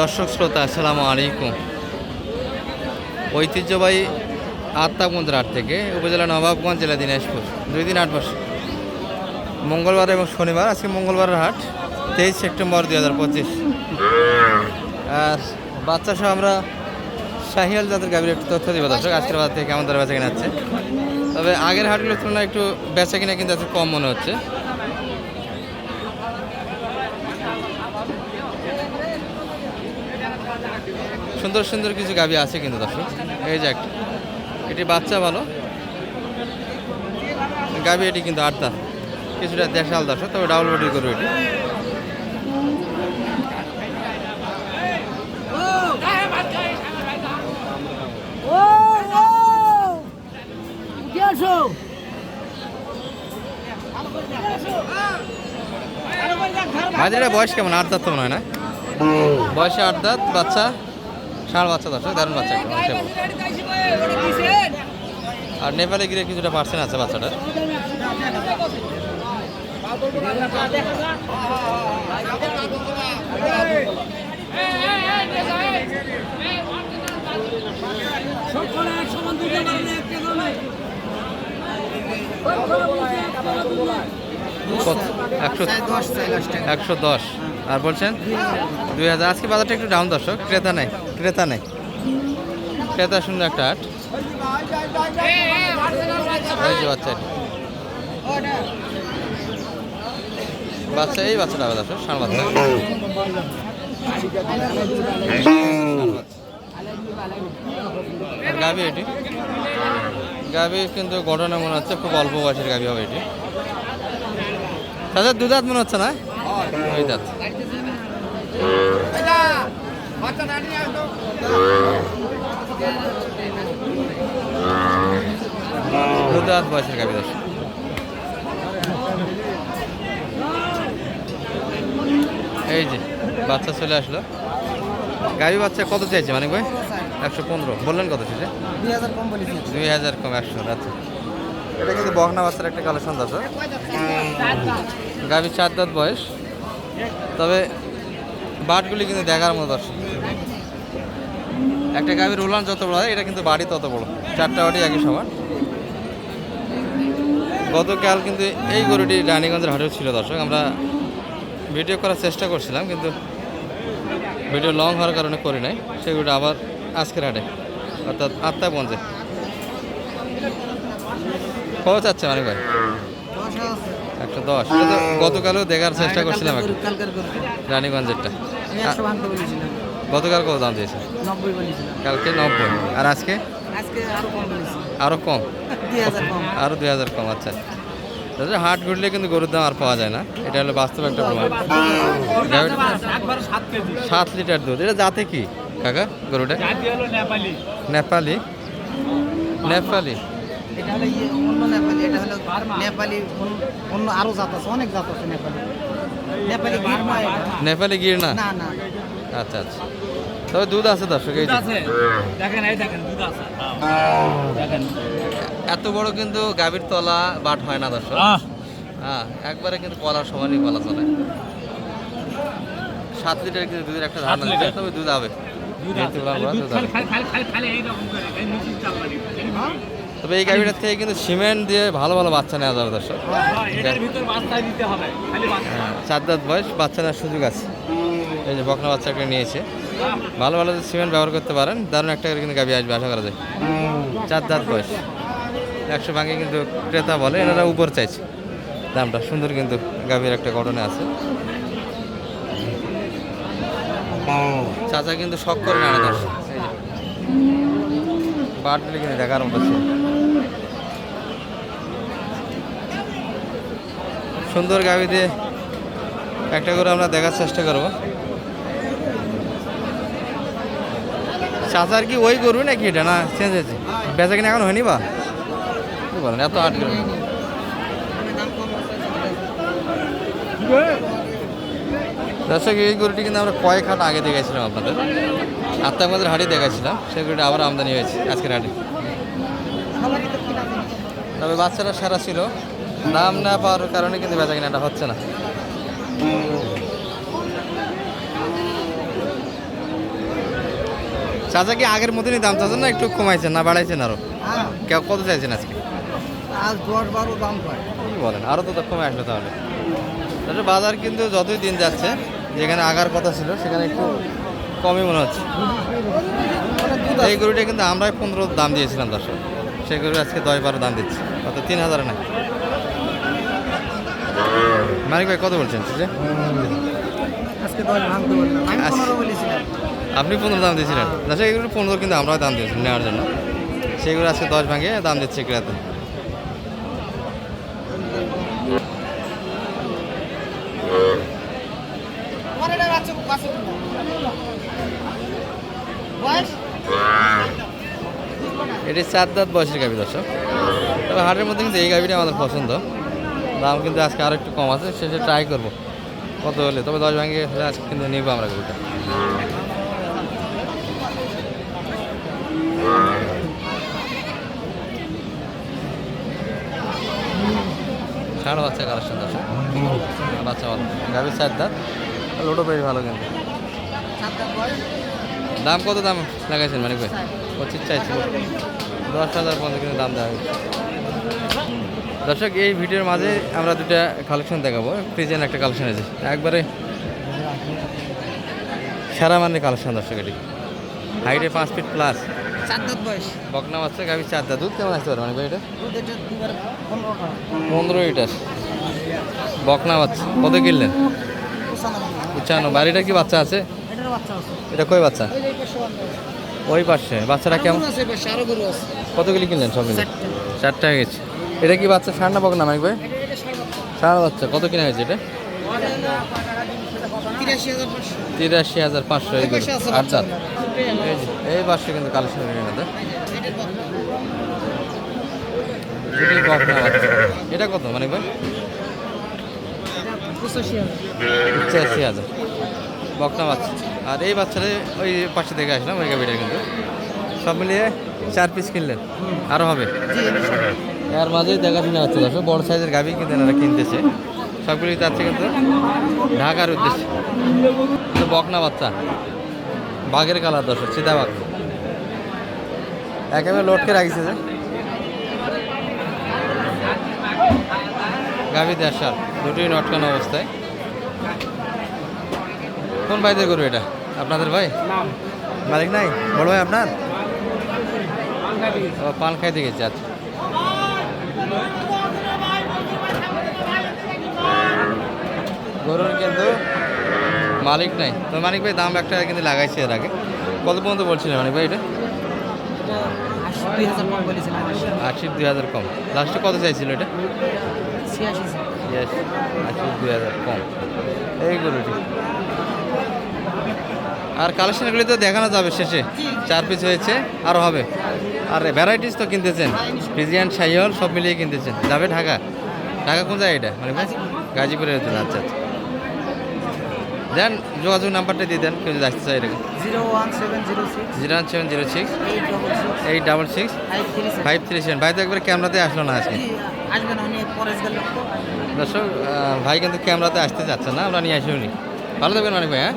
দর্শক শ্রোতা, আসসালামু আলাইকুম। ঐতিহ্যবাহী আত্মাগঞ্জ হাট থেকে উপজেলা নবাবগঞ্জ, জেলা দিনাজপুর। দুই দিন আট বছর। মঙ্গলবার এবং শনিবার, আজকে মঙ্গলবারের হাট, তেইশ সেপ্টেম্বর দুই হাজার পঁচিশ। আর বাচ্চা সহ আমরা শাহিয়াল জাতের গাভীর একটু তথ্য দিব দর্শক, আজকের বাজার থেকে কেমন দরে বেচা কিনা তবে আগের হাটগুলোর তুলনায় একটু বেচা কিনা কিন্তু আজকে কম মনে হচ্ছে। সুন্দর সুন্দর কিছু গাভী আছে কিন্তু দর্শক। এই যে একটা। এটি বাচ্চা ভালো। গাভী এটি কিন্তু আটটা কিছুটা দেশাল দর্শক, তবে ডাবল বডি করবে এটি। মাঝিটা বয়স কেমন? আট দাঁত তো মনে হয় না? বয়সে আট দাঁত বাচ্চা? ষাঁড় বাচ্চা দর্শক? দারুণ বাচ্চা বড়। আর নেপালে গিয়ে কিছুটা পার্সেন্ট আছে বাচ্চাটার। একশো দশ। আর বলছেন? দুই হাজার। আজকে বাজারটা একটু ডাউন দর্শক। ক্রেতা নেই। ক্রেতা নেই। ক্রেতা সুন্দর একটা আট বাচ্চা এই বাচ্চাটা আবার দর্শক ষাঁড় বাচ্চা। গাভি এটি? গাভি কিন্তু ঘটনা মনে হচ্ছে খুব অল্প বয়সের গাভি হবে এটি। তাদের দু দাঁত মনে হচ্ছে না? ওই দাঁত বয়সের গাভি দর্শক এই যে, বাচ্চা চলে আসলো। গাভি বাচ্চা কত চাইছে মানে ভাই? একশো পনেরো। বললেন কত সেটা দুই হাজার কম, একশো আচ্ছা এটা কিন্তু বকনা বাচ্চার একটা কালেকশন দর্শক গাভীর চার দাঁত বয়স। তবে বাটগুলি কিন্তু দেখার মতো দর্শক। একটা গাভীর উলান যত বড় হয়, এটা কিন্তু বাড়ি তত বড়। চারটা বাড়ি একই সমান। গতকাল কিন্তু এই গরুটি রানীগঞ্জের হাটেও ছিল দর্শক। আমরা ভিডিও করার চেষ্টা করছিলাম, কিন্তু ভিডিও লং হওয়ার কারণে করি নাই। গরুটা আবার আজকের হাটে, অর্থাৎ আটটা পঞ্চে কত চাচ্ছে মানে ভাই একশো দশ। গতকালও দেখার চেষ্টা করছিলাম রানীগঞ্জেরটা। গতকাল কত দাম দিয়েছে? কালকে নব্বই। আর আজকে? আরও কম আরও দুই হাজার কম। আচ্ছা। দাদা হাট ঘুরলে কিন্তু গরুর দাম আর পাওয়া যায় না। এটা হলো বাস্তব একটা প্রমাণ। সাত লিটার দুধ। এটা জাতে কি কাকা গরুটা? নেপালি। নেপালি? নেপালি। এটা হলো ইয়ে অন্য নেপালি এটা হলো নেপালি অন্য- অন্য আরও জাত আছে অনেক জাত আছে নেপালি নেপালি গিরমা এটা। নেপালি গির না না না আচ্ছা আচ্ছা তবে দুধ আছে দর্শক এই। দেখেন এই দেখেন দুধ আছে দেখেন এত বড় কিন্তু গাভীর তলা বাট হয় না দর্শক হ্যাঁ একবারে কিন্তু কলার সমানই কলা চলে সাত লিটার কিন্তু দুধের একটা ধারণা দিচ্ছে তবে দুধ হবে যেহেতু বলা বলা, দুধ হবে। তবে এই গাভীটার থেকে কিন্তু সিমেন্ট দিয়ে ভালো ভালো বাচ্চা নেওয়া যাবে দর্শক। হ্যাঁ চার দাঁত বয়স বাচ্চা নেওয়ার সুযোগ আছে। এই যে বকনা বাচ্চাকে নিয়েছে। ভালো ভালো সিমেন্ট ব্যবহার করতে পারেন দারুণ একটা করে কিন্তু গাভী আসবে আশা করা যায়। চার দাঁত বয়স। একশো ভাঙে কিন্তু ক্রেতা বলে এনারা উপর চাইছে। দামটা সুন্দর কিন্তু গাভীর একটা ঘটনা আছে। চাচা কিন্তু শখ করে না দর্শক। বাটগুলি কিন্তু দেখার মতো ছিল সুন্দর গাভী দিয়ে একটা করে আমরা দেখার চেষ্টা করব। চাচার কি ওই গরু নাকি এটা না চেঞ্জ হয়েছে? বেচা কিনা এখন হয়নি বা? কি বলেন, এত আট করে দর্শক, এই গরুটি কিন্তু আমরা কয়েক হাট আগে দেখাইছিলাম আপনাদের। আত্মাগঞ্জের হাটে দেখাইছিলাম, সেই গরুটি আবার আমদানি হয়েছে আজকের হাটে। তবে বাচ্চারা সারা ছিল। দাম না পাওয়ার কারণে কিন্তু বেচা কিনাটা হচ্ছে না। চাচা কি আগের মতনই দাম চাচ্ছেন না একটু কমাইছেন না বাড়াইছেন আরও? হ্যাঁ। কত চাইছেন আজকে? আজ দশ বারো দাম পায়। বলেন? আরও তো কমে আসলো তাহলে। তাহলে বাজার কিন্তু যতই দিন যাচ্ছে যেখানে আগার কথা ছিল সেখানে একটু কমই মনে হচ্ছে। এই গরুটা কিন্তু আমরাই পনেরো দাম দিয়েছিলাম দর্শক। সেই গরু আজকে দশ বারো দাম দিচ্ছি কত তিন হাজার না মানিক ভাই কত বলছেন আচ্ছা। আপনি পনেরো দাম দিয়েছিলেন। দর্শক এগুলো পনেরো কিন্তু আমরাও দাম দিয়েছি নেওয়ার জন্য। সেগুলো আজকে দশ ভাঙে দাম দিচ্ছে ক্রেতা। এটি চার দাঁত বয়সের গাভি দর্শক। তবে হাটের মধ্যে কিন্তু এই গাভিটা আমাদের পছন্দ। দাম কিন্তু আজকে আরও একটু কম আছে, শেষে ট্রাই করব। কত হলে? তবে দশ ভাঙে হলে আজকে কিন্তু নিবো আমরা দর্শক। বাচ্চা ভালো। চার ভালো কিন্তু। দাম কত দাম লাগাইছেন মানে দশ হাজার পর্যন্ত কিন্তু দাম দেওয়া হয়েছে। দর্শক এই ভিডিওর মাঝে আমরা দুটা কালেকশন দেখাবো। ফ্রিজেন একটা কালেকশন আছে। একবারে সেরা মানের কালেকশন দর্শক এটি। হাইটে পাঁচ ফিট প্লাস বকনা গাভি চার দাঁত। দুধ কেমন আসতে পারে মানে এটা দুবার পনেরো লিটার। বকনা কত কিনলেন? বাড়িটা কি বাচ্চা আছে? এটা কই বাচ্চা? ওই পাশে। বাচ্চাটা কেমন? আরও গরু আছে এই পাশে, আরও গরু আছে। কত কিলো কিনলেন সব মিলে? চারটে। চারটা হয়ে গেছে এটা কি বাচ্চা? ষাঁড় না বকনা মাইক ভাই? বাচ্চা। ষাঁড় বাচ্চা। কত কিনা হয়েছে এটা? তিরাশি হাজার পাঁচশো হাজার পাঁচশো। এই যে, এই পাশে কিন্তু কালেকশন। এটি কত মানে ভাই? পঁচাশি হাজার। বকনা বাচ্চা। আর এই বাচ্চাটা ওই পাশে দেখে আসলাম ওই গাভিটা কিন্তু। সব মিলিয়ে চার পিস কিনলেন। আরও হবে। এর মাঝেই দেখাশোনা হচ্ছে, দর্শক। বড় সাইজের গাভি কিন্তু এনারা কিনতেছে। সবগুলি যাচ্ছে কিন্তু ঢাকার উদ্দেশ্যে। বকনা বাচ্চা। বাঘের কালার, দর্শক চিতা বাঘ। একেবারে লটকে রাখিছে যে। গাভি দেড়শাল দুটোই নটকানো অবস্থায়। কোন ভাইদের করবে এটা? আপনাদের ভাই? মালিক নাই? বড় ভাই আপনার? পান খাইতে গেছে আচ্ছা। গরুর কিন্তু মালিক নাই। তো মালিক ভাই, দাম একটা কিন্তু লাগাইছে এর আগে। কত পর্যন্ত বলছিলেন মালিক ভাই এটা? আশি দুই হাজার কম। লাস্টে কত চাইছিল এটা? আশি দুই হাজার কম। এই গরুটি। আর কালেকশনগুলি তো দেখানো যাবে শেষে। চার পিস হয়েছে আরও হবে। আর ভ্যারাইটিস তো কিনতেছেন। ফ্রিজিয়ান সাইহল সব মিলিয়ে কিনতেছেন। যাবে ঢাকা। ঢাকা কোন জায়গায় এটা মানে গাজীপুরের আচ্ছা আচ্ছা। দেন যোগাযোগ নাম্বারটা দিয়ে দেন কেউ যদি আসতে চাই এরকম। Zero one seven zero six. Zero one seven zero six. Eight double six. Five three seven. ভাই তো একবার ক্যামেরাতে আসলো না আজকে। দর্শক ভাই কিন্তু ক্যামেরাতে আসতে যাচ্ছে না আমরা নিয়ে আসি উনি। ভালো থাকবেন অনেক ভাই হ্যাঁ?